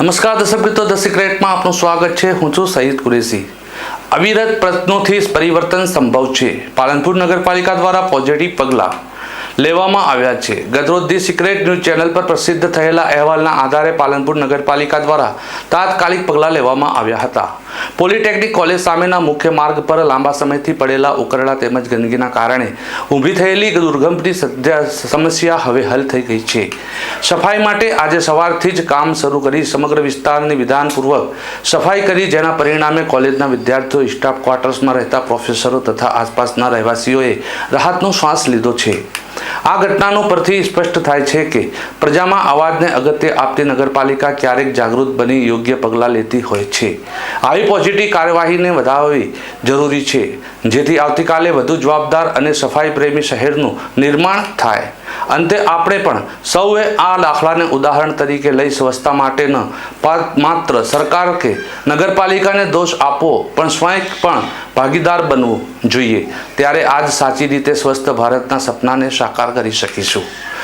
નમસ્કાર દર્શક મિત્રો, ધ સિક્રેટમાં આપનું સ્વાગત છે. હું છું સઈદ કુરેશી. અવિરત પ્રશ્નોથી પરિવર્તન સંભવ છે. પાલનપુર નગરપાલિકા દ્વારા પોઝિટિવ પગલાં લેવામાં આવ્યા છે. ગતરોજ ધી સિક્રેટ ન્યૂઝ ચેનલ પર પ્રસિદ્ધ થયેલા અહેવાલના આધારે પાલનપુર નગરપાલિકા દ્વારા તાત્કાલિક પગલાં લેવામાં આવ્યા હતા. પોલિટેકનિક કોલેજ સામેના મુખ્ય માર્ગ પર લાંબા સમયથી પડેલા ઉકરડા તેમજ ગંદકીના કારણે ઊભી થયેલી દુર્ગંધની સમસ્યા હવે હલ થઈ ગઈ છે. સફાઈ માટે આજે સવારથી જ કામ શરૂ કરી સમગ્ર વિસ્તારની વિધાનપૂર્વક સફાઈ કરી, જેના પરિણામે કોલેજના વિદ્યાર્થીઓ, સ્ટાફ ક્વાર્ટર્સમાં રહેતા પ્રોફેસરો તથા આસપાસના રહેવાસીઓએ રાહતનો શ્વાસ લીધો છે. આ ઘટનાનો પરથી સ્પષ્ટ થાય છે કે પ્રજામાં અવાજને અગત્ય આપતી નગરપાલિકા ક્યારેક જાગૃત બની યોગ્ય પગલાં લેતી હોય છે. આવી પોઝિટિવ કાર્યવાહીને વધારવી જરૂરી છે, જેથી આવતીકાલે વધુ જવાબદાર અને સફાઈ પ્રેમી શહેરનું નિર્માણ થાય. અંતે આપણે પણ સૌએ આ દાખલાને ઉદાહરણ તરીકે લઈ સ્વચ્છતા માટે ન માત્ર સરકાર કે નગરપાલિકાને દોષ આપવો, પણ સ્વયં પણ ભાગીદાર બનવું જોઈએ. ત્યારે આજ સાચી રીતે સ્વસ્થ ભારતના સપનાને સાકાર કરી શકીશું.